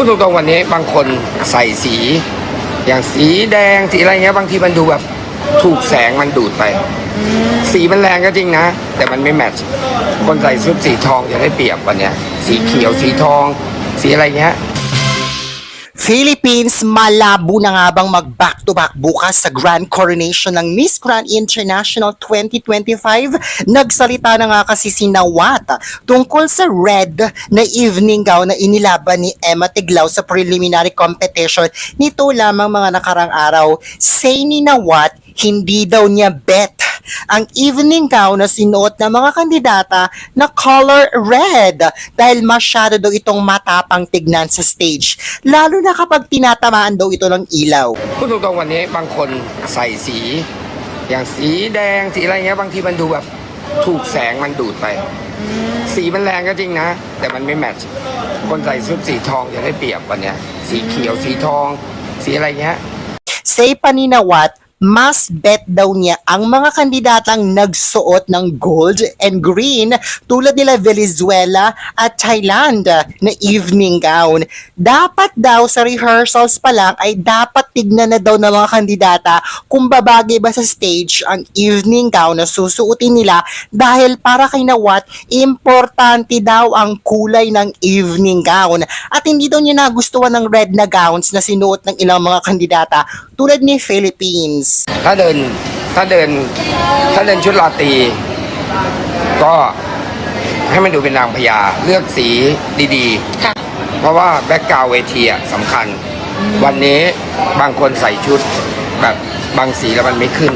พูดตรงๆวันนี้บางคนใส่สี อย่างสีแดงสีอะไรเงี้ยบางทีมันดูแบบถูกแสงมันดูดไป สีมันแรงก็จริงนะ แต่มันไม่แมทช์คนใส่ชุดสีทองจะได้เปรียบวันเนี้ยสีเขียวสีทอง สีอะไรเงี้ย Philippines, malabo na nga bang mag-back-to-back bukas sa Grand Coronation ng Miss Grand International 2025? Nagsalita na nga kasi si Nawat tungkol sa red na evening gown na inilaban ni Emma Tiglao sa preliminary competition nito lamang mga nakarang araw. Say ni Nawat, hindi daw niya bet ang evening gown na sinuot ng mga kandidata na color red dahil masyado daw itong matapang tignan sa stage. Lalo na kapag tinatamaan daw ito ng ilaw. พูดตรงๆวันนี้บางคนใส่สี อย่างสีแดงสีอะไรเงี้ยบางทีมันดูแบบถูกแสงมันดูดไป สีมันแรงก็จริงนะ แต่มันไม่แมทช์คนใส่ชุดสีทองจะได้เปรียบวันเนี้ยสีเขียวสีทอง สีอะไรเงี้ย Say pa ni Nawat, mas bet daw niya ang mga kandidatang nagsuot ng gold and green tulad nila Venezuela at Thailand na evening gown. Dapat daw sa rehearsals pa lang ay dapat tignan na daw ng mga kandidata kung babagay ba sa stage ang evening gown na susuotin nila dahil para kay Nawat, importante daw ang kulay ng evening gown at hindi daw niya nagustuhan ng red na gowns na sinuot ng ilang mga kandidata tulad ni Philippines. ถ้าเดินถ้าเดินถ้าเดินชุดราตรีก็ให้มันดูเป็นนางพญาเลือกสีดีๆค่ะเพราะว่าแบ็กกราวเวทีอะสำคัญ วันนี้บางคนใส่ชุดแบบบางสีแล้วมันไม่ขึ้น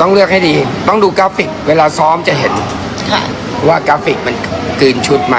ต้องเลือกให้ดี ต้องดูกราฟิก เวลาซ้อมจะเห็นค่ะว่ากราฟิกมันกลืนชุดไหม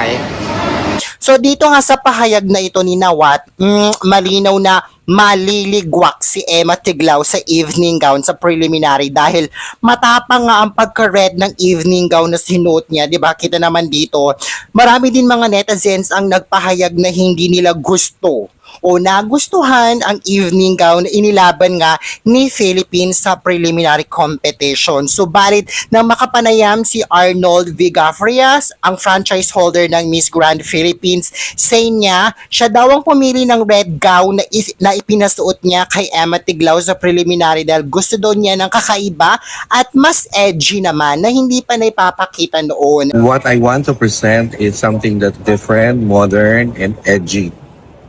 So dito nga sa pahayag na ito ni Nawat, mm, malinaw na maliligwak si Emma Tiglao sa evening gown sa preliminary dahil matapang nga ang pagka-red ng evening gown na sinuot niya, 'di ba? Kita naman dito, marami din mga netizens ang nagpahayag na hindi nila gusto o nagustuhan ang evening gown na inilaban nga ni Philippines sa preliminary competition. Subalit nang makapanayam si Arnold Vigafrias, ang franchise holder ng Miss Grand Philippines, say niya, siya daw ang pumili ng red gown na, is, na ipinasuot niya kay Emma Tiglao sa preliminary dahil gusto daw niya ng kakaiba at mas edgy naman na hindi pa naipapakita noon. What I want to present is something that's different, modern, and edgy.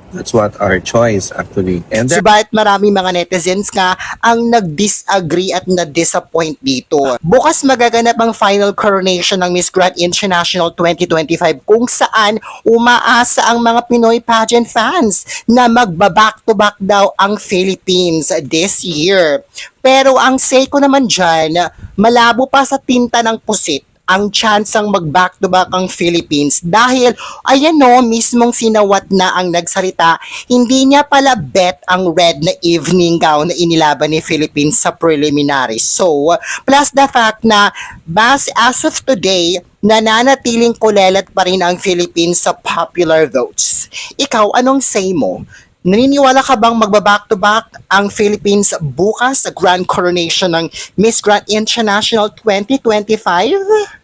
That's what our choice actually. And there- Subalit marami mga netizens nga ang nag-disagree at na-disappoint dito. Bukas magaganap ang final coronation ng Miss Grand International 2025 kung saan umaasa ang mga Pinoy pageant fans na magba-back-to-back daw ang Philippines this year. Pero ang say ko naman dyan, malabo pa sa tinta ng pusit ang chance ang mag-back-to-back ang Philippines dahil ayan no, mismong sinawat na ang nagsalita, hindi niya pala bet ang red na evening gown na inilaban ni Philippines sa preliminary. So, plus the fact na bas as of today, nananatiling kulelat pa rin ang Philippines sa popular votes. Ikaw, anong say mo? Naniniwala ka bang magba-back-to-back ang Philippines bukas sa Grand Coronation ng Miss Grand International 2025?